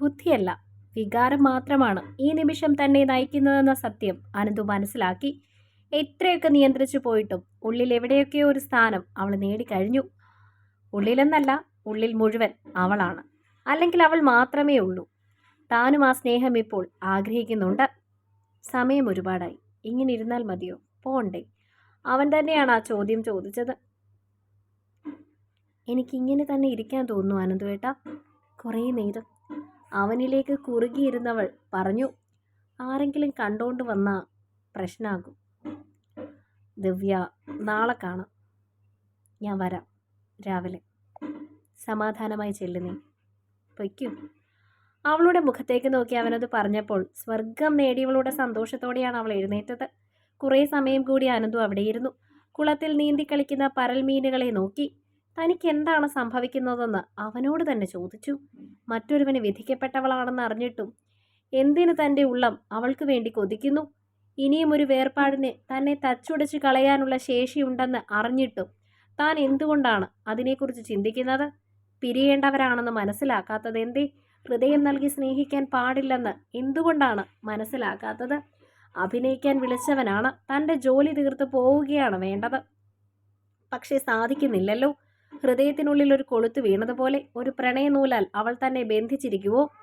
ബുദ്ധിയല്ല. വികാരം മാത്രമാണ് ഈ നിമിഷം തന്നെ നയിക്കുന്നതെന്ന സത്യം അനന്തു മനസ്സിലാക്കി. എത്രയൊക്കെ നിയന്ത്രിച്ചു പോയിട്ടും ഉള്ളിൽ എവിടെയൊക്കെയോ ഒരു സ്ഥാനം അവൾ നേടിക്കഴിഞ്ഞു. ഉള്ളിലെന്നല്ല ഉള്ളിൽ മുഴുവൻ അവളാണ്. അല്ലെങ്കിൽ അവൾ മാത്രമേ ഉള്ളൂ. താനും ആ സ്നേഹം ഇപ്പോൾ ആഗ്രഹിക്കുന്നുണ്ട്. സമയം ഒരുപാടായി. ഇങ്ങനെ ഇരുന്നാൽ മതിയോ? പോണ്ടേ. അവൻ തന്നെയാണ് ആ ചോദ്യം ചോദിച്ചത്. എനിക്കിങ്ങനെ തന്നെ ഇരിക്കാൻ തോന്നുന്നു അനന്തുവേട്ട. കുറേ നേരം അവനിലേക്ക് കുറുകിയിരുന്നവൾ പറഞ്ഞു ആരെങ്കിലും കണ്ടോണ്ട് വന്ന പ്രശ്നമാകും ദിവ്യ നാളെ കാണാം. ഞാൻ വരാം രാവിലെ. സമാധാനമായി ചെല്ലുന്നേ പൊയ്ക്കൂ. അവളുടെ മുഖത്തേക്ക് നോക്കി അവനത് പറഞ്ഞപ്പോൾ സ്വർഗം നേടിയവളുടെ സന്തോഷത്തോടെയാണ് അവൾ എഴുന്നേറ്റത്. കുറേ സമയം കൂടി അനന്തു അവിടെയിരുന്നു. കുളത്തിൽ നീന്തി കളിക്കുന്ന പരൽമീനുകളെ നോക്കി തനിക്ക് എന്താണ് സംഭവിക്കുന്നതെന്ന് അവനോട് തന്നെ ചോദിച്ചു. മറ്റൊരുവന് വിധിക്കപ്പെട്ടവളാണെന്ന് അറിഞ്ഞിട്ടും എന്തിന് തന്റെ ഉള്ളം അവൾക്ക് വേണ്ടി കൊതിക്കുന്നു? ഇനിയും ഒരു വേർപാടിന് തന്നെ തച്ചുടച്ച് കളയാനുള്ള ശേഷിയുണ്ടെന്ന് അറിഞ്ഞിട്ടും താൻ എന്തുകൊണ്ടാണ് അതിനെക്കുറിച്ച് ചിന്തിക്കുന്നത്? പിരിയേണ്ടവരാണെന്ന് മനസ്സിലാക്കാത്തത് എന്തേ? ഹൃദയം നൽകി സ്നേഹിക്കാൻ പാടില്ലെന്ന് എന്തുകൊണ്ടാണ് മനസ്സിലാക്കാത്തത്? അഭിനയിക്കാൻ വിളിച്ചവനാണ് തന്റെ ജോലി തീർത്ത് പോവുകയാണ് വേണ്ടത്. പക്ഷേ സാധിക്കുന്നില്ലല്ലോ. ഹൃദയത്തിനുള്ളിൽ ഒരു കൊളുത്ത് വീണതുപോലെ ഒരു പ്രണയനൂലാൽ അവൾ തന്നെ ബന്ധിച്ചിരിക്കുവോ?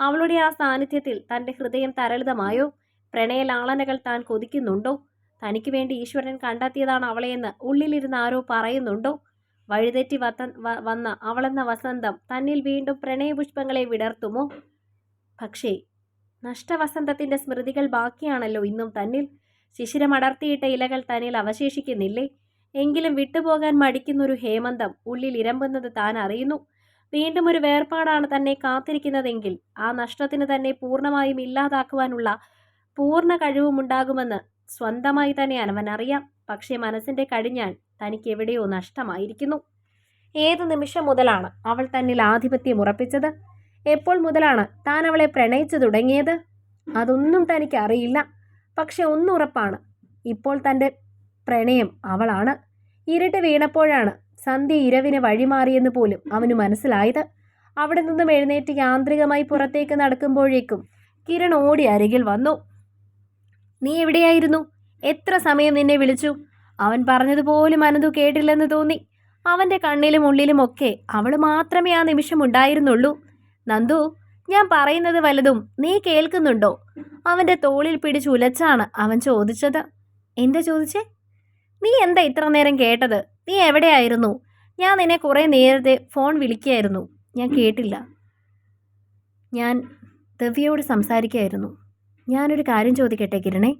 അവളുടെ ആ സാന്നിധ്യത്തിൽ തന്റെ ഹൃദയം തരളിതമായോ? പ്രണയലാളനകൾ താൻ കൊതിക്കുന്നുണ്ടോ? തനിക്ക് വേണ്ടി ഈശ്വരൻ കണ്ടെത്തിയതാണ് അവളെയെന്ന് ഉള്ളിലിരുന്ന് ആരോ പറയുന്നുണ്ടോ? വഴിതെറ്റി വത്ത വന്ന അവളെന്ന വസന്തം തന്നിൽ വീണ്ടും പ്രണയപുഷ്പങ്ങളെ വിടർത്തുമോ? പക്ഷേ നഷ്ടവസന്തത്തിന്റെ സ്മൃതികൾ ബാക്കിയാണല്ലോ ഇന്നും തന്നിൽ. ശിശിരമടർത്തിയിട്ട ഇലകൾ തന്നിൽ അവശേഷിക്കുന്നില്ലേ? എങ്കിലും വിട്ടുപോകാൻ മടിക്കുന്നൊരു ഹേമന്തം ഉള്ളിൽ ഇരമ്പുന്നത് താൻ അറിയുന്നു. വീണ്ടും ഒരു വേർപാടാണ് തന്നെ കാത്തിരിക്കുന്നതെങ്കിൽ ആ നഷ്ടത്തിന് തന്നെ പൂർണമായും ഇല്ലാതാക്കുവാനുള്ള പൂർണ കഴിവുമുണ്ടാകുമെന്ന് സ്വന്തമായി തന്നെ അവൻ അറിയാം. പക്ഷേ മനസ്സിന്റെ കടിഞ്ഞാൻ തനിക്ക് എവിടെയോ നഷ്ടമായിരിക്കുന്നു. ഏത് നിമിഷം മുതലാണ് അവൾ തന്നിൽ ആധിപത്യം ഉറപ്പിച്ചത്? എപ്പോൾ മുതലാണ് താൻ അവളെ പ്രണയിച്ചു തുടങ്ങിയത്? അതൊന്നും തനിക്ക് അറിയില്ല. പക്ഷെ ഒന്നുറപ്പാണ്. ഇപ്പോൾ തന്റെ പ്രണയം അവളാണ്. ഇരുട്ട് വീണപ്പോഴാണ് സന്ധ്യ ഇരവിന് വഴിമാറിയെന്ന് പോലും അവന് മനസ്സിലായത്. അവിടെ നിന്നും എഴുന്നേറ്റ് യാന്ത്രികമായി പുറത്തേക്ക് നടക്കുമ്പോഴേക്കും കിരൺ ഓടി അരികിൽ വന്നു. നീ എവിടെയായിരുന്നു? എത്ര സമയം നിന്നെ വിളിച്ചു? അവൻ പറഞ്ഞതുപോലും അനന്തു കേട്ടില്ലെന്ന് തോന്നി. അവന്റെ കണ്ണിലും ഉള്ളിലും ഒക്കെ അവൾ മാത്രമേ ആ നിമിഷം ഉണ്ടായിരുന്നുള്ളൂ. നന്ദു ഞാൻ പറയുന്നത് വല്ലതും നീ കേൾക്കുന്നുണ്ടോ? അവന്റെ തോളിൽ പിടിച്ചുലച്ചാണ് അവൻ ചോദിച്ചത്. എന്താ ചോദിച്ചേ? നീ എന്താ ഇത്ര നേരം കേട്ടത്? നീ എവിടെയായിരുന്നു? ഞാൻ നിന്നെ കുറേ നേരത്തെ ഫോൺ വിളിക്കുകയായിരുന്നു ഞാൻ കേട്ടില്ല. ഞാൻ ദിവ്യയോട് സംസാരിക്കുകയായിരുന്നു ഞാനൊരു കാര്യം ചോദിക്കട്ടെ കിരണേ?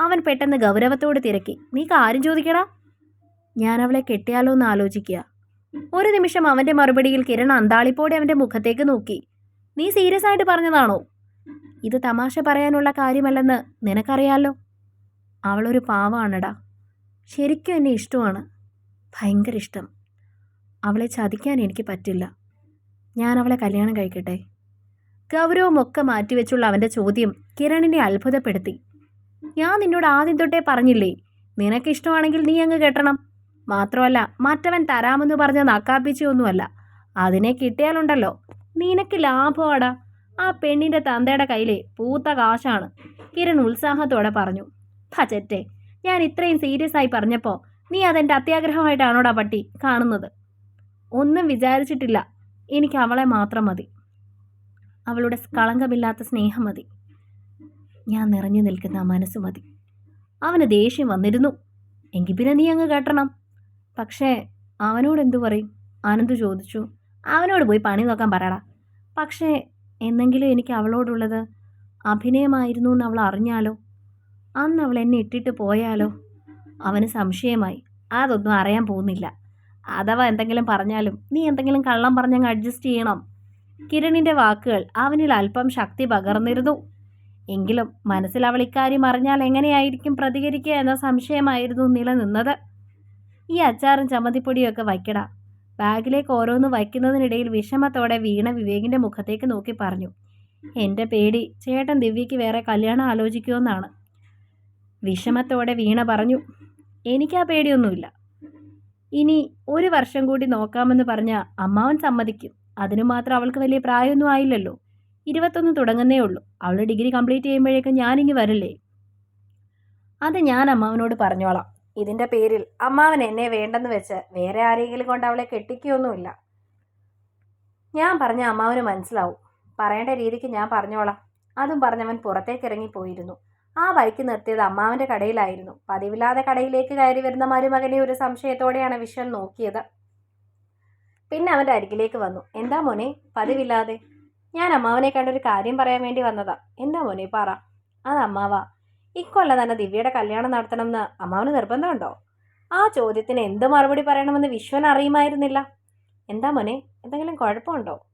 അവൻ പെട്ടെന്ന് ഗൗരവത്തോട് തിരക്കി. നീ കാര്യം ചോദിക്കടാ. ഞാൻ അവളെ കെട്ടിയാലോ എന്ന് ആലോചിക്കുക. ഒരു നിമിഷം അവന്റെ മറുപടിയിൽ കിരൺ അന്താളിപ്പോടെ അവന്റെ മുഖത്തേക്ക് നോക്കി. നീ സീരിയസ് ആയിട്ട് പറഞ്ഞതാണോ? ഇത് തമാശ പറയാനുള്ള കാര്യമല്ലെന്ന് നിനക്കറിയാലോ? അവളൊരു പാവാണടാ. ശരിക്കും എന്നെ ഇഷ്ടമാണ്. ഭയങ്കര ഇഷ്ടം. അവളെ ചതിക്കാൻ എനിക്ക് പറ്റില്ല. ഞാൻ അവളെ കല്യാണം കഴിക്കട്ടെ? ഗൗരവമൊക്കെ മാറ്റിവെച്ചുള്ള അവന്റെ ചോദ്യം കിരണിനെ അത്ഭുതപ്പെടുത്തി. ഞാൻ നിന്നോട് ആദ്യം തൊട്ടേ പറഞ്ഞില്ലേ നിനക്ക് ഇഷ്ടമാണെങ്കിൽ നീ അങ്ങ് കെട്ടണം. മാത്രമല്ല മറ്റവൻ തരാമെന്ന് പറഞ്ഞ നക്കാപ്പിച്ചൊന്നുമല്ല അതിനെ കിട്ടിയാലുണ്ടല്ലോ. നിനക്ക് ലാഭമാടാ. ആ പെണ്ണിന്റെ തന്തയുടെ കയ്യിലെ പൂത്ത കാശാണ്. കിരൺ ഉത്സാഹത്തോടെ പറഞ്ഞു. ഭജറ്റെ ഞാൻ ഇത്രയും സീരിയസ് ആയി പറഞ്ഞപ്പോൾ നീ അതെന്റെ അത്യാഗ്രഹമായിട്ടാണോടാ പട്ടി കാണുന്നത്? ഒന്നും വിചാരിച്ചിട്ടില്ല. എനിക്ക് അവളെ മാത്രം മതി. അവളുടെ കളങ്കമില്ലാത്ത സ്നേഹം മതി. ഞാൻ നിറഞ്ഞു നിൽക്കുന്ന മനസ്സ് മതി. അവന് ദേഷ്യം വന്നിരുന്നു. എങ്കിൽ പിന്നെ നീ അങ്ങ് കേട്ടണം. പക്ഷേ അവനോട് എന്തു പറയും? ആനന്ദ് ചോദിച്ചു. അവനോട് പോയി പണി നോക്കാൻ പറയടാ. പക്ഷേ എന്നെങ്കിലും എനിക്ക് അവളോടുള്ളത് അഭിനയമായിരുന്നു എന്ന് അവൾ അറിഞ്ഞാലോ? അന്ന് അവൾ എന്നെ ഇട്ടിട്ട് പോയാലോ? അവന് സംശയമായി. അതൊന്നും അറിയാൻ പോകുന്നില്ല. അഥവാ എന്തെങ്കിലും പറഞ്ഞാലും നീ എന്തെങ്കിലും കള്ളം പറഞ്ഞങ്ങ് അഡ്ജസ്റ്റ് ചെയ്യണം. കിരണിന്റെ വാക്കുകൾ അവനിൽ അല്പം ശക്തി പകർന്നിരുന്നു. എങ്കിലും മനസ്സിൽ അവൾ ഇക്കാര്യം അറിഞ്ഞാൽ എങ്ങനെയായിരിക്കും പ്രതികരിക്കുക എന്ന സംശയമായിരുന്നു നിലനിന്നത്. ഈ അച്ചാറും ചമ്മന്തിപ്പൊടിയൊക്കെ വയ്ക്കടാ. ബാഗിലേക്ക് ഓരോന്ന് വയ്ക്കുന്നതിനിടയിൽ വിഷമത്തോടെ വീണ വിവേകിന്റെ മുഖത്തേക്ക് നോക്കി പറഞ്ഞു. എന്റെ പേടി ചേട്ടൻ ദിവ്യയ്ക്ക് വേറെ കല്യാണം ആലോചിക്കുമെന്നാണ്. വിഷമത്തോടെ വീണ പറഞ്ഞു എനിക്കാ പേടിയൊന്നുമില്ല. ഇനി ഒരു വർഷം കൂടി നോക്കാമെന്ന് പറഞ്ഞ അമ്മാവൻ സമ്മതിക്കും. അതിനു മാത്രം അവൾക്ക് വലിയ പ്രായമൊന്നും ആയില്ലല്ലോ. ഇരുപത്തൊന്ന് തുടങ്ങുന്നേ ഉള്ളൂ. അവൾ ഡിഗ്രി കംപ്ലീറ്റ് ചെയ്യുമ്പോഴേക്കും ഞാനിങ്ങി വരില്ലേ? അത് ഞാൻ അമ്മാവനോട് പറഞ്ഞോളാം. ഇതിന്റെ പേരിൽ അമ്മാവൻ എന്നെ വേണ്ടെന്ന് വെച്ച് വേറെ ആരെങ്കിലും കൊണ്ട് അവളെ കെട്ടിക്കുകയൊന്നുമില്ല ഞാൻ പറഞ്ഞ അമ്മാവന് മനസ്സിലാവും. പറയേണ്ട രീതിക്ക് ഞാൻ പറഞ്ഞോളാം. അതും പറഞ്ഞവൻ പുറത്തേക്ക് ഇറങ്ങിപ്പോയിരുന്നു. ആ ബൈക്ക് നിർത്തിയത് അമ്മാവന്റെ കടയിലായിരുന്നു. പതിവില്ലാതെ കടയിലേക്ക് കയറി വരുന്ന മരുമകനെ ഒരു സംശയത്തോടെയാണ് വിശ്വൻ നോക്കിയത്. പിന്നെ അവന്റെ അരികിലേക്ക് വന്നു. എന്താ മോനെ പതിവില്ലാതെ? ഞാൻ അമ്മാവനെ കണ്ടൊരു കാര്യം പറയാൻ വേണ്ടി വന്നതാ. എന്താ മോനെ പറ. അത് അമ്മാവ. ഇക്കൊല്ല തന്നെ ദിവ്യയുടെ കല്യാണം നടത്തണമെന്ന് അമ്മാവന് നിർബന്ധമുണ്ടോ? ആ ചോദ്യത്തിന് എന്ത് മറുപടി പറയണമെന്ന് വിശ്വൻ അറിയുമായിരുന്നില്ല. എന്താ മോനെ എന്തെങ്കിലും കുഴപ്പമുണ്ടോ?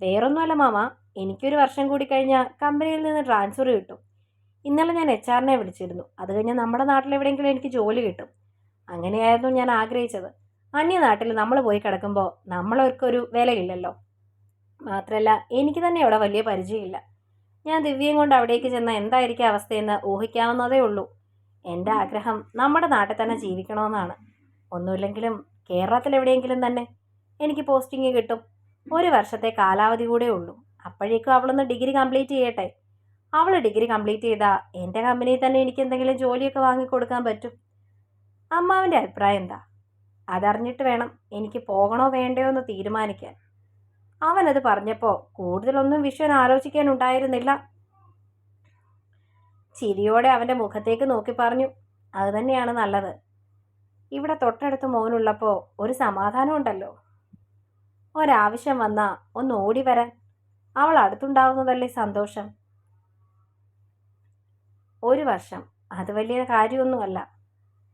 വേറൊന്നുമല്ല മാമ. എനിക്കൊരു വർഷം കൂടി കഴിഞ്ഞാൽ കമ്പനിയിൽ നിന്ന് ട്രാൻസ്ഫർ കിട്ടും. ഇന്നലെ ഞാൻ എച്ച് ആറിനെ വിളിച്ചിരുന്നു. അത് കഴിഞ്ഞാൽ നമ്മുടെ നാട്ടിലെവിടെയെങ്കിലും എനിക്ക് ജോലി കിട്ടും. അങ്ങനെയായിരുന്നു ഞാൻ ആഗ്രഹിച്ചത്. അന്യനാട്ടിൽ നമ്മൾ പോയി കിടക്കുമ്പോൾ നമ്മളവർക്കൊരു വിലയില്ലല്ലോ. മാത്രമല്ല എനിക്ക് തന്നെ അവിടെ വലിയ പരിചയമില്ല. ഞാൻ ദിവ്യയും കൊണ്ട് അവിടേക്ക് ചെന്ന എന്തായിരിക്കും അവസ്ഥയെന്ന് ഊഹിക്കാവുന്നതേ ഉള്ളൂ. എന്റെ ആഗ്രഹം നമ്മുടെ നാട്ടിൽ തന്നെ ജീവിക്കണമെന്നാണ്. ഒന്നുമില്ലെങ്കിലും കേരളത്തിൽ എവിടെയെങ്കിലും തന്നെ എനിക്ക് പോസ്റ്റിംഗ് കിട്ടും. ഒരു വർഷത്തെ കാലാവധി കൂടെ ഉള്ളൂ. അപ്പോഴേക്കും അവളൊന്ന് ഡിഗ്രി കംപ്ലീറ്റ് ചെയ്യട്ടെ. അവൾ ഡിഗ്രി കംപ്ലീറ്റ് ചെയ്താൽ എന്റെ കമ്പനിയിൽ തന്നെ എനിക്ക് എന്തെങ്കിലും ജോലിയൊക്കെ വാങ്ങിക്കൊടുക്കാൻ പറ്റും. അമ്മാവിന്റെ അഭിപ്രായം എന്താ? അതറിഞ്ഞിട്ട് വേണം എനിക്ക് പോകണോ വേണ്ടയോ എന്ന് തീരുമാനിക്കാൻ. അവനത് പറഞ്ഞപ്പോൾ കൂടുതലൊന്നും വിശ്വൻ ആലോചിക്കാനുണ്ടായിരുന്നില്ല ചിരിയോടെ അവന്റെ മുഖത്തേക്ക് നോക്കി പറഞ്ഞു അത് തന്നെയാണ് നല്ലത്. ഇവിടെ തൊട്ടടുത്ത് മോനുള്ളപ്പോൾ ഒരു സമാധാനം ഉണ്ടല്ലോ. ഒരാവശ്യം വന്നാൽ ഒന്ന് ഓടി വരാൻ. അവൾ അടുത്തുണ്ടാവുന്നതല്ലേ സന്തോഷം. ഒരു വർഷം. അത് വലിയ കാര്യമൊന്നുമല്ല.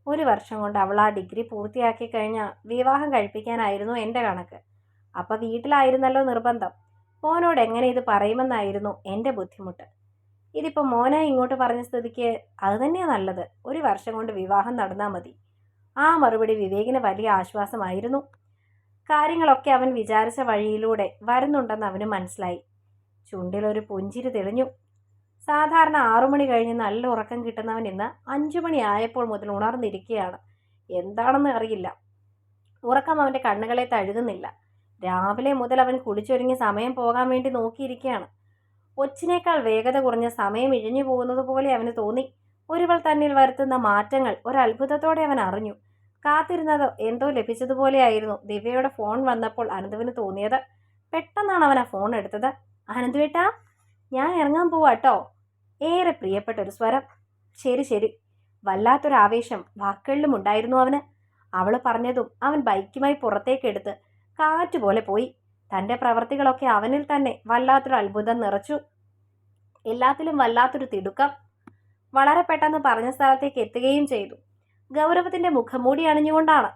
ഒരു വർഷം കൊണ്ട് അവൾ ആ ഡിഗ്രി പൂർത്തിയാക്കി കഴിഞ്ഞാൽ വിവാഹം കഴിപ്പിക്കാനായിരുന്നു എന്റെ കണക്ക്. അപ്പം വീട്ടിലായിരുന്നല്ലോ നിർബന്ധം. മോനോട് എങ്ങനെ ഇത് പറയുമെന്നായിരുന്നു എന്റെ ബുദ്ധിമുട്ട്. ഇതിപ്പോൾ മോനെ ഇങ്ങോട്ട് പറഞ്ഞ സ്ഥിതിക്ക് അത് തന്നെയാണ് നല്ലത്. ഒരു വർഷം കൊണ്ട് വിവാഹം നടന്നാൽ മതി. ആ മറുപടി വിവേകിന് വലിയ ആശ്വാസമായിരുന്നു. കാര്യങ്ങളൊക്കെ അവൻ വിചാരിച്ച വഴിയിലൂടെ വരുന്നുണ്ടെന്ന് അവന് മനസ്സിലായി. ചുണ്ടിലൊരു പുഞ്ചിരി തെളിഞ്ഞു. സാധാരണ ആറുമണി കഴിഞ്ഞ് നല്ല ഉറക്കം കിട്ടുന്നവൻ ഇന്ന് അഞ്ചു മണി ആയപ്പോൾ മുതൽ ഉണർന്നിരിക്കുകയാണ് എന്താണെന്ന് അറിയില്ല. ഉറക്കം അവന്റെ കണ്ണുകളെ തഴുകുന്നില്ല. രാവിലെ മുതൽ അവൻ കുളിച്ചൊരുങ്ങി സമയം പോകാൻ വേണ്ടി നോക്കിയിരിക്കുകയാണ് ഒച്ചിനേക്കാൾ വേഗത കുറഞ്ഞ സമയം ഇഴഞ്ഞു പോകുന്നത് പോലെ അവന് തോന്നി. ഒരുവൾ തന്നിൽ വരുത്തുന്ന മാറ്റങ്ങൾ ഒരത്ഭുതത്തോടെ അവൻ അറിഞ്ഞു. കാത്തിരുന്നത് എന്തോ ലഭിച്ചതുപോലെയായിരുന്നു ദിവ്യയുടെ ഫോൺ വന്നപ്പോൾ അനന്തുവിന് തോന്നിയത്. പെട്ടെന്നാണ് അവൻ ആ ഫോൺ എടുത്തത്. അനന്തുവേട്ടാ ഞാൻ ഇറങ്ങാൻ പോവാട്ടോ ഏറെ പ്രിയപ്പെട്ട ഒരു സ്വരം. ശരി ശരി. വല്ലാത്തൊരാവേശം വാക്കുകളിലും ഉണ്ടായിരുന്നു അവന്. അവൾ പറഞ്ഞതും അവൻ ബൈക്കുമായി പുറത്തേക്കെടുത്ത് കാറ്റുപോലെ പോയി. തന്റെ പ്രവർത്തികളൊക്കെ അവനിൽ തന്നെ വല്ലാത്തൊരു അത്ഭുതം നിറച്ചു. എല്ലാത്തിലും വല്ലാത്തൊരു തിടുക്കം. വളരെ പെട്ടെന്ന് പറഞ്ഞ സ്ഥലത്തേക്ക് എത്തുകയും ചെയ്തു. ഗൗരവത്തിന്റെ മുഖംമൂടി അണിഞ്ഞുകൊണ്ടാണ്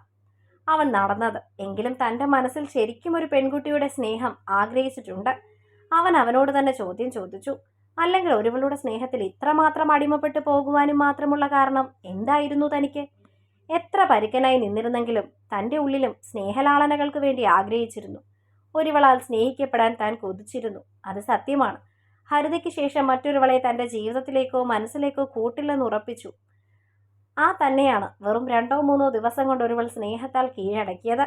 അവൻ നടന്നത്. എങ്കിലും തന്റെ മനസ്സിൽ ശരിക്കും ഒരു പെൺകുട്ടിയുടെ സ്നേഹം ആഗ്രഹിച്ചിട്ടുണ്ട്. അവൻ അവനോട് തന്നെ ചോദ്യം ചോദിച്ചു. അല്ലെങ്കിൽ ഒരുവളുടെ സ്നേഹത്തിൽ ഇത്രമാത്രം അടിമപ്പെട്ടു പോകുവാനും മാത്രമുള്ള കാരണം എന്തായിരുന്നു തനിക്ക്? എത്ര പരുക്കനായി നിന്നിരുന്നെങ്കിലും തന്റെ ഉള്ളിലും സ്നേഹലാളനകൾക്ക് വേണ്ടി ആഗ്രഹിച്ചിരുന്നു. ഒരുവളാൽ സ്നേഹിക്കപ്പെടാൻ താൻ കൊതിച്ചിരുന്നു. അത് സത്യമാണ്. ഹരിതയ്ക്ക് ശേഷം മറ്റൊരുവളെ തന്റെ ജീവിതത്തിലേക്കോ മനസ്സിലേക്കോ കൂട്ടില്ലെന്ന് ഉറപ്പിച്ചു. ആ തന്നെയാണ് വെറും രണ്ടോ മൂന്നോ ദിവസം കൊണ്ട് ഒരുവൾ സ്നേഹത്താൽ കീഴടക്കിയത്.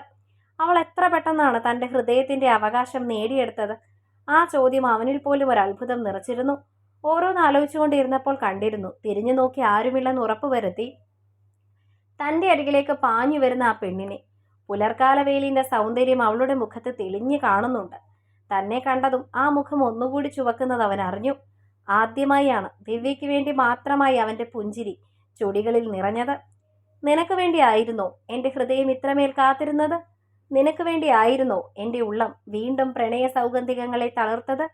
അവൾ എത്ര പെട്ടെന്നാണ് തന്റെ ഹൃദയത്തിന്റെ അവകാശം നേടിയെടുത്തത്. ആ ചോദ്യം അവനിൽ പോലും ഒരു അത്ഭുതം നിറച്ചിരുന്നു. ഓരോന്ന് ആലോചിച്ചുകൊണ്ടിരുന്നപ്പോൾ കണ്ടിരുന്നു തിരിഞ്ഞു നോക്കി ആരുമില്ലെന്ന് ഉറപ്പുവരുത്തി തന്റെ അരികിലേക്ക് പാഞ്ഞു വരുന്ന ആ പെണ്ണിനെ. പുലർക്കാല സൗന്ദര്യം അവളുടെ മുഖത്ത് തെളിഞ്ഞു കാണുന്നുണ്ട്. തന്നെ കണ്ടതും ആ മുഖം ഒന്നുകൂടി ചുവക്കുന്നത് അവൻ അറിഞ്ഞു. ആദ്യമായാണ് ദിവ്യയ്ക്ക് വേണ്ടി മാത്രമായി അവന്റെ പുഞ്ചിരി ചുടികളിൽ നിറഞ്ഞത്. നിനക്ക് വേണ്ടിയായിരുന്നോ എന്റെ ഹൃദയം ഇത്രമേൽ കാത്തിരുന്നത്? നിനക്ക് വേണ്ടിയായിരുന്നോ എന്റെ ഉള്ളം വീണ്ടും പ്രണയ സൗഗന്ധികങ്ങളെ തളർത്തത്?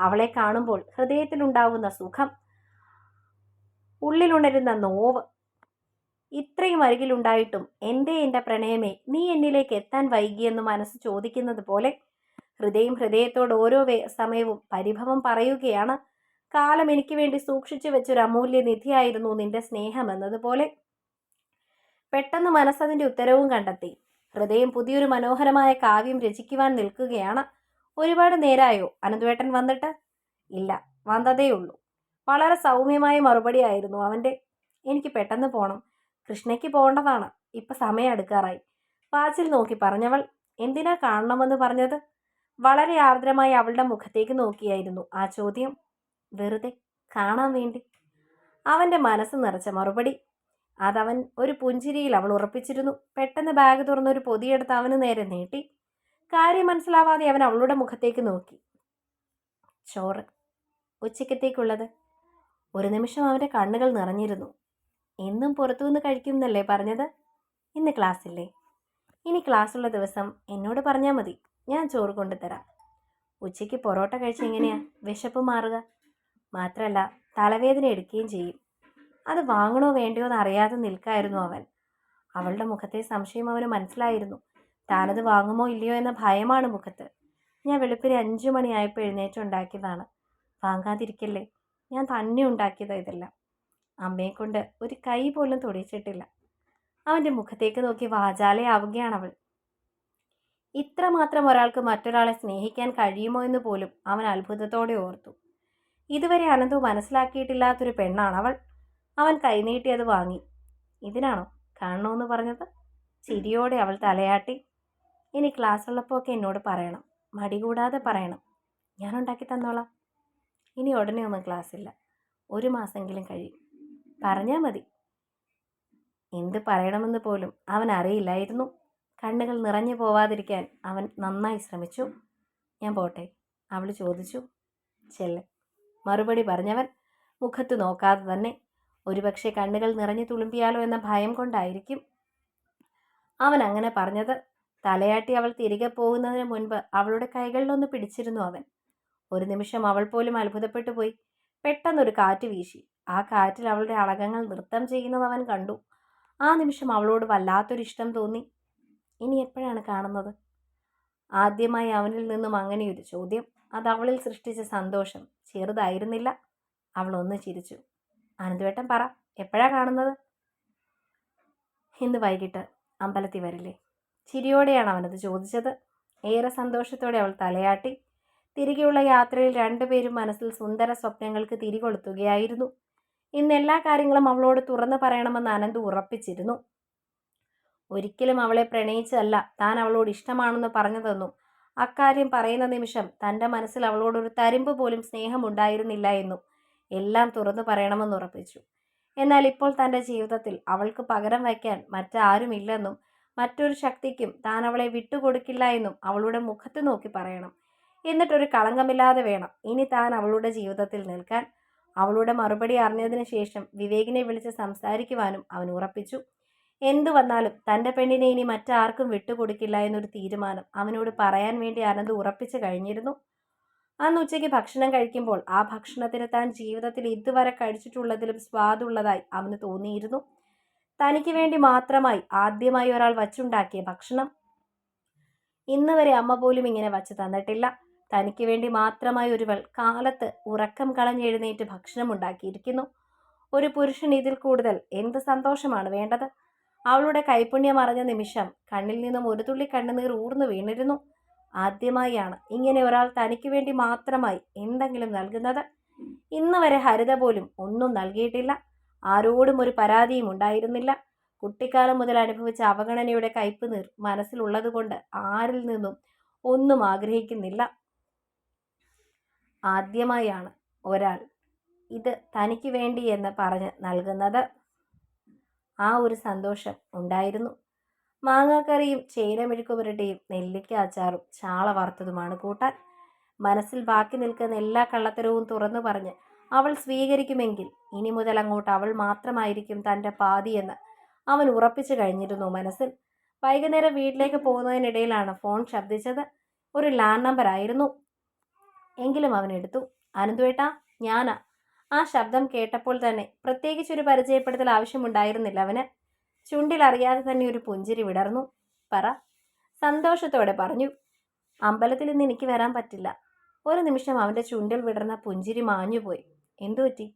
അവളെ കാണുമ്പോൾ ഹൃദയത്തിലുണ്ടാവുന്ന സുഖം. ഉള്ളിലുണരുന്ന നോവ്. ഇത്രയും അരികിലുണ്ടായിട്ടും എന്റെ എന്റെ പ്രണയമേ? നീ എന്നിലേക്ക് എത്താൻ വൈകിയെന്ന് മനസ്സ് ചോദിക്കുന്നത് പോലെ ഹൃദയം ഹൃദയത്തോട് ഓരോ സമയവും പരിഭവം പറയുകയാണ്. കാലം എനിക്ക് വേണ്ടി സൂക്ഷിച്ചു വെച്ചൊരു അമൂല്യ നിധിയായിരുന്നു നിന്റെ സ്നേഹം എന്നതുപോലെ. പെട്ടെന്ന് മനസ്സതിന്റെ ഉത്തരവും കണ്ടെത്തി. ഹൃദയം പുതിയൊരു മനോഹരമായ കാവ്യം രചിക്കുവാൻ നിൽക്കുകയാണ്. ഒരുപാട് നേരായോ? അനന്തുവേട്ടൻ വന്നിട്ട്? ഇല്ല വന്നതേയുള്ളൂ വളരെ സൗമ്യമായ മറുപടിയായിരുന്നു അവന്റെ എനിക്ക് പെട്ടെന്ന് പോകണം കൃഷ്ണയ്ക്ക് പോകേണ്ടതാണ്. ഇപ്പം സമയം എടുക്കാറായി പാച്ചിൽ നോക്കി പറഞ്ഞവൾ എന്തിനാ കാണണമെന്ന് പറഞ്ഞത്? വളരെ ആർദ്രമായി അവളുടെ മുഖത്തേക്ക് നോക്കിയായിരുന്നു ആ ചോദ്യം. വെറുതെ കാണാൻ വേണ്ടി? അവന്റെ മനസ്സ് നിറച്ച മറുപടി. അതവൻ ഒരു പുഞ്ചിരിയിൽ അവൾ ഉറപ്പിച്ചിരുന്നു. പെട്ടെന്ന് ബാഗ് തുറന്ന് ഒരു പൊതിയെടുത്ത് അവന് നേരെ നീട്ടി. കാര്യം മനസ്സിലാവാതെ അവൻ അവളുടെ മുഖത്തേക്ക് നോക്കി. ചോറ്. ഉച്ചക്കത്തേക്കുള്ളത്. ഒരു നിമിഷം അവന്റെ കണ്ണുകൾ നിറഞ്ഞിരുന്നു. എന്നും പുറത്തുനിന്ന് കഴിക്കുമെന്നല്ലേ പറഞ്ഞത്? ഇന്ന് ക്ലാസ്സില്ലേ? ഇനി ക്ലാസ്സുള്ള ദിവസം എന്നോട് പറഞ്ഞാൽ മതി. ഞാൻ ചോറ് കൊണ്ടുതരാം. ഉച്ചയ്ക്ക് പൊറോട്ട കഴിച്ച് എങ്ങനെയാ? വിശപ്പ് മാറുക. മാത്രമല്ല തലവേദന എടുക്കുകയും ചെയ്യും. അത് വാങ്ങണോ വേണ്ടയോ എന്ന് അറിയാതെ നിൽക്കായിരുന്നു അവൻ. അവളുടെ മുഖത്തെ സംശയം അവന് മനസ്സിലായിരുന്നു. താനത് വാങ്ങുമോ ഇല്ലയോ എന്ന ഭയമാണ് മുഖത്ത്. ഞാൻ വെളുപ്പിന് അഞ്ചു മണിയായപ്പോൾ എഴുന്നേറ്റുണ്ടാക്കിയതാണ് വാങ്ങാതിരിക്കല്ലേ ഞാൻ തന്നെ ഉണ്ടാക്കിയതാ ഇതെല്ലാം. അമ്മയെ കൊണ്ട് ഒരു കൈ പോലും തൊടിച്ചിട്ടില്ല. അവന്റെ മുഖത്തേക്ക് നോക്കി വാചാലയാവുകയാണ് അവൾ ഇത്രമാത്രം ഒരാൾക്ക് മറ്റൊരാളെ സ്നേഹിക്കാൻ കഴിയുമോ എന്ന് പോലും അവൻ അത്ഭുതത്തോടെ ഓർത്തു. ഇതുവരെ അനന്തു മനസ്സിലാക്കിയിട്ടില്ലാത്തൊരു പെണ്ണാണ് അവൾ അവൻ കൈനീട്ടി അത് വാങ്ങി. ഇതിനാണോ കാണണമെന്ന് പറഞ്ഞത്? ചിരിയോടെ അവൾ തലയാട്ടി. ഇനി ക്ലാസ് ഉള്ളപ്പോൾ ഒക്കെ എന്നോട് പറയണം. മടി കൂടാതെ പറയണം. ഞാൻ ഉണ്ടാക്കി തന്നോളാം. ഇനി ഉടനെ ഒന്നും ക്ലാസ് ഇല്ല. ഒരു മാസമെങ്കിലും കഴിയും. പറഞ്ഞാൽ മതി. എന്ത് പറയണമെന്ന് പോലും അവൻ അറിയില്ലായിരുന്നു. കണ്ണുകൾ നിറഞ്ഞു പോവാതിരിക്കാൻ അവൻ നന്നായി ശ്രമിച്ചു. ഞാൻ പോട്ടെ. അവൾ ചോദിച്ചു. ചെല്ല്. മറുപടി പറഞ്ഞവൻ മുഖത്ത് നോക്കാതെ തന്നെ ഒരുപക്ഷെ കണ്ണുകൾ നിറഞ്ഞു തുളുമ്പിയാലോ എന്ന ഭയം കൊണ്ടായിരിക്കും. അവൻ അങ്ങനെ പറഞ്ഞത്. തലയാട്ടി അവൾ തിരികെ പോകുന്നതിന് മുൻപ് അവളുടെ കൈകളിലൊന്ന് പിടിച്ചിരുന്നു അവൻ. ഒരു നിമിഷം അവൾ പോലും അത്ഭുതപ്പെട്ടു പോയി. പെട്ടെന്നൊരു കാറ്റ് വീശി. ആ കാറ്റിൽ അവളുടെ അളകങ്ങൾ നൃത്തം ചെയ്യുന്നത് അവൻ കണ്ടു. ആ നിമിഷം അവളോട് വല്ലാത്തൊരു ഇഷ്ടം തോന്നി. ഇനി എപ്പോഴാണ് കാണുന്നത്? ആദ്യമായി അവനിൽ നിന്നും അങ്ങനെയൊരു ചോദ്യം. അത് അവളിൽ സൃഷ്ടിച്ച സന്തോഷം. ചെറുതായിരുന്നില്ല. അവൾ ഒന്ന് ചിരിച്ചു. അനന്തുവേട്ടൻ പറ എപ്പോഴാ കാണുന്നത്? ഇന്ന് വൈകിട്ട് അമ്പലത്തിൽ വരില്ലേ. ചിരിയോടെയാണ് അവനത് ചോദിച്ചത്. ഏറെ സന്തോഷത്തോടെ അവൾ തലയാട്ടി. തിരികെയുള്ള യാത്രയിൽ രണ്ടുപേരും മനസ്സിൽ സുന്ദര സ്വപ്നങ്ങൾക്ക് തിരികൊളുത്തുകയായിരുന്നു ഇന്ന് എല്ലാ കാര്യങ്ങളും അവളോട് തുറന്നു പറയണമെന്ന് അനന്ത് ഉറപ്പിച്ചിരുന്നു. ഒരിക്കലും അവളെ പ്രണയിച്ചല്ല താൻ അവളോട് ഇഷ്ടമാണെന്ന് പറഞ്ഞതെന്നും അക്കാര്യം പറയുന്ന നിമിഷം തന്റെ മനസ്സിൽ അവളോടൊരു തരിമ്പ് പോലും സ്നേഹമുണ്ടായിരുന്നില്ല എന്നും എല്ലാം തുറന്നു പറയണമെന്ന് ഉറപ്പിച്ചു. എന്നാൽ ഇപ്പോൾ തന്റെ ജീവിതത്തിൽ അവൾക്ക് പകരം വയ്ക്കാൻ മറ്റാരുമില്ലെന്നും മറ്റൊരു ശക്തിക്കും താൻ അവളെ വിട്ടുകൊടുക്കില്ല എന്നും അവളുടെ മുഖത്ത് നോക്കി പറയണം. എന്നിട്ടൊരു കളങ്കമില്ലാതെ വേണം. ഇനി താൻ അവളുടെ ജീവിതത്തിൽ നിൽക്കാൻ. അവളുടെ മറുപടി അറിഞ്ഞതിന് ശേഷം വിവേകിനെ വിളിച്ച് സംസാരിക്കുവാനും അവൻ ഉറപ്പിച്ചു. എന്തു വന്നാലും തന്റെ പെണ്ണിനെ ഇനി മറ്റാർക്കും വിട്ടുകൊടുക്കില്ല എന്നൊരു തീരുമാനം അവനോട് പറയാൻ വേണ്ടി അനന്ത് ഉറപ്പിച്ചു കഴിഞ്ഞിരുന്നു. അന്ന് ഉച്ചയ്ക്ക് ഭക്ഷണം കഴിക്കുമ്പോൾ ആ ഭക്ഷണത്തിന് താൻ ജീവിതത്തിൽ ഇതുവരെ കഴിച്ചിട്ടുള്ളതിലും സ്വാദുള്ളതായി അവന് തോന്നിയിരുന്നു. തനിക്ക് വേണ്ടി മാത്രമായി ആദ്യമായി ഒരാൾ വച്ചുണ്ടാക്കിയ ഭക്ഷണം ഇന്ന് വരെ അമ്മ പോലും ഇങ്ങനെ വച്ച് തന്നിട്ടില്ല. തനിക്ക് വേണ്ടി മാത്രമായി ഒരുവൾ കാലത്ത് ഉറക്കം കളഞ്ഞെഴുന്നേറ്റ് ഭക്ഷണം ഉണ്ടാക്കിയിരിക്കുന്നു. ഒരു പുരുഷൻ ഇതിൽ കൂടുതൽ എന്ത് സന്തോഷമാണ് വേണ്ടത്? അവളുടെ കൈപുണ്യം അറിഞ്ഞ നിമിഷം കണ്ണിൽ നിന്നും ഒരു തുള്ളി കണ്ണുനീർ ഊർന്നു വീണിരുന്നു. ആദ്യമായാണ്. ഇങ്ങനെ ഒരാൾ തനിക്ക് വേണ്ടി മാത്രമായി എന്തെങ്കിലും നൽകുന്നത്. ഇന്ന് വരെ ഹരിത പോലും ഒന്നും നൽകിയിട്ടില്ല. ആരോടും ഒരു പരാതിയും ഉണ്ടായിരുന്നില്ല. കുട്ടിക്കാലം മുതൽ അനുഭവിച്ച അവഗണനയുടെ കയ്പ് നീർ മനസ്സിലുള്ളതുകൊണ്ട് ആരിൽ നിന്നും ഒന്നും ആഗ്രഹിക്കുന്നില്ല. ആദ്യമായാണ് ഒരാൾ ഇത് തനിക്ക് വേണ്ടി എന്ന് പറഞ്ഞ് നൽകുന്നത്. ആ ഒരു സന്തോഷം ഉണ്ടായിരുന്നു. മാങ്ങാക്കറിയും ചേനമെഴുക്കുപുരട്ടിയും നെല്ലിക്ക അച്ചാറും ചാള വറുത്തതുമാണ് കൂട്ടാൻ. മനസ്സിൽ ബാക്കി നിൽക്കുന്ന എല്ലാ കള്ളത്തരവും തുറന്നു പറഞ്ഞ് അവൾ സ്വീകരിക്കുമെങ്കിൽ ഇനി മുതൽ അങ്ങോട്ട് അവൾ മാത്രമായിരിക്കും തന്റെ പാതിയെന്ന് അവൻ ഉറപ്പിച്ചു കഴിഞ്ഞിരുന്നു മനസ്സിൽ. വൈകുന്നേരം വീട്ടിലേക്ക് പോകുന്നതിനിടയിലാണ് ഫോൺ ശബ്ദിച്ചത്. ഒരു ലാൻഡ് നമ്പർ ആയിരുന്നു. എങ്കിലും അവൻ എടുത്തു. അനന്തുവേട്ടാ ഞാനാ. ആ ശബ്ദം കേട്ടപ്പോൾ തന്നെ പ്രത്യേകിച്ച് ഒരു പരിചയപ്പെടുത്തൽ ആവശ്യമുണ്ടായിരുന്നില്ല അവന്. ചുണ്ടിൽ അറിയാതെ തന്നെ ഒരു പുഞ്ചിരി വിടർന്നു. പറ. സന്തോഷത്തോടെ പറഞ്ഞു. അമ്പലത്തിൽ നിന്ന് എനിക്ക് വരാൻ പറ്റില്ല. ഒരു നിമിഷം അവന്റെ ചുണ്ടിൽ വിടർന്ന പുഞ്ചിരി മാഞ്ഞുപോയി എന്തു പറ്റി?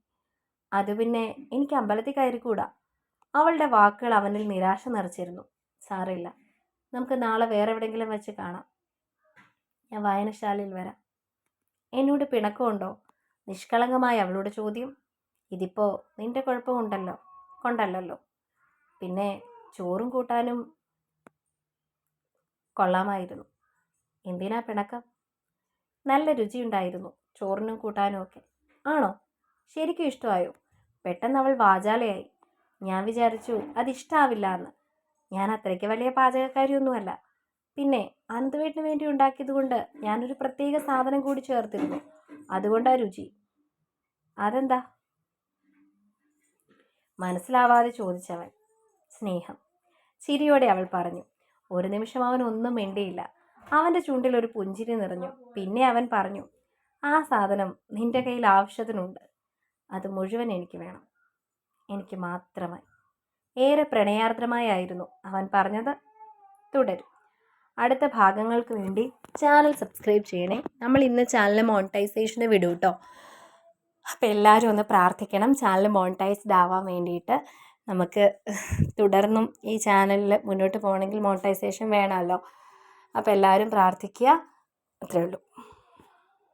അത് പിന്നെ എനിക്ക് അമ്പലത്തിൽ കയറിക്കൂടാ? അവളുടെ വാക്കുകൾ അവനിൽ നിരാശ നിറച്ചിരുന്നു. സാറില്ല. നമുക്ക് നാളെ വേറെ എവിടെയെങ്കിലും വെച്ച് കാണാം. ഞാൻ വായനശാലയിൽ വരാം. എന്നോട് പിണക്കമുണ്ടോ? നിഷ്കളങ്കമായി അവളുടെ ചോദ്യം. ഇതിപ്പോൾ നിന്റെ കുഴപ്പമുണ്ടല്ലോ. കൊണ്ടല്ലല്ലോ. പിന്നെ ചോറും കൂട്ടാനും കൊള്ളാമായിരുന്നു. എന്തിനാ പിണക്കം? നല്ല രുചിയുണ്ടായിരുന്നു ചോറിനും കൂട്ടാനും ഒക്കെ. ആണോ? ശരിക്കും ഇഷ്ടമായോ? പെട്ടെന്ന് അവൾ വാചാലയായി. ഞാൻ വിചാരിച്ചു അതിഷ്ടാവില്ല എന്ന്. ഞാൻ അത്രയ്ക്ക് വലിയ പാചകക്കാരിയൊന്നുമല്ല. പിന്നെ അനന്തവേട്ടിന് വേണ്ടി ഉണ്ടാക്കിയതുകൊണ്ട് ഞാനൊരു പ്രത്യേക സാധനം കൂടി ചേർത്തിരുന്നു. അതുകൊണ്ടാ രുചി. അതെന്താ? മനസ്സിലാവാതെ ചോദിച്ചവൻ. സ്നേഹം. ചിരിയോടെ അവൾ പറഞ്ഞു ഒരു നിമിഷം അവൻ ഒന്നും മിണ്ടിയില്ല. അവന്റെ ചുണ്ടിൽ ഒരു പുഞ്ചിരി നിറഞ്ഞു. പിന്നെ അവൻ പറഞ്ഞു ആ സാധനം നിന്റെ കയ്യിൽ ആവശ്യത്തിനുണ്ട്. അത് മുഴുവൻ എനിക്ക് വേണം. എനിക്ക് മാത്രമായി. ഏറെ പ്രണയാർദ്രമായായിരുന്നു അവൻ പറഞ്ഞത്. തുടരും. അടുത്ത ഭാഗങ്ങൾക്ക് വേണ്ടി ചാനൽ സബ്സ്ക്രൈബ് ചെയ്യണേ. നമ്മൾ ഇന്ന് ചാനൽ മോണിറ്റൈസേഷന് വിടും കേട്ടോ അപ്പോൾ എല്ലാവരും ഒന്ന് പ്രാർത്ഥിക്കണം. ചാനൽ മോണിറ്റൈസ്ഡ് ആവാൻ വേണ്ടിയിട്ട്. നമുക്ക് തുടർന്നും ഈ ചാനലിൽ മുന്നോട്ട് പോകണമെങ്കിൽ മോണിറ്റൈസേഷൻ വേണമല്ലോ. അപ്പോൾ എല്ലാവരും പ്രാർത്ഥിക്കുക. അത്രേ ഉള്ളൂ.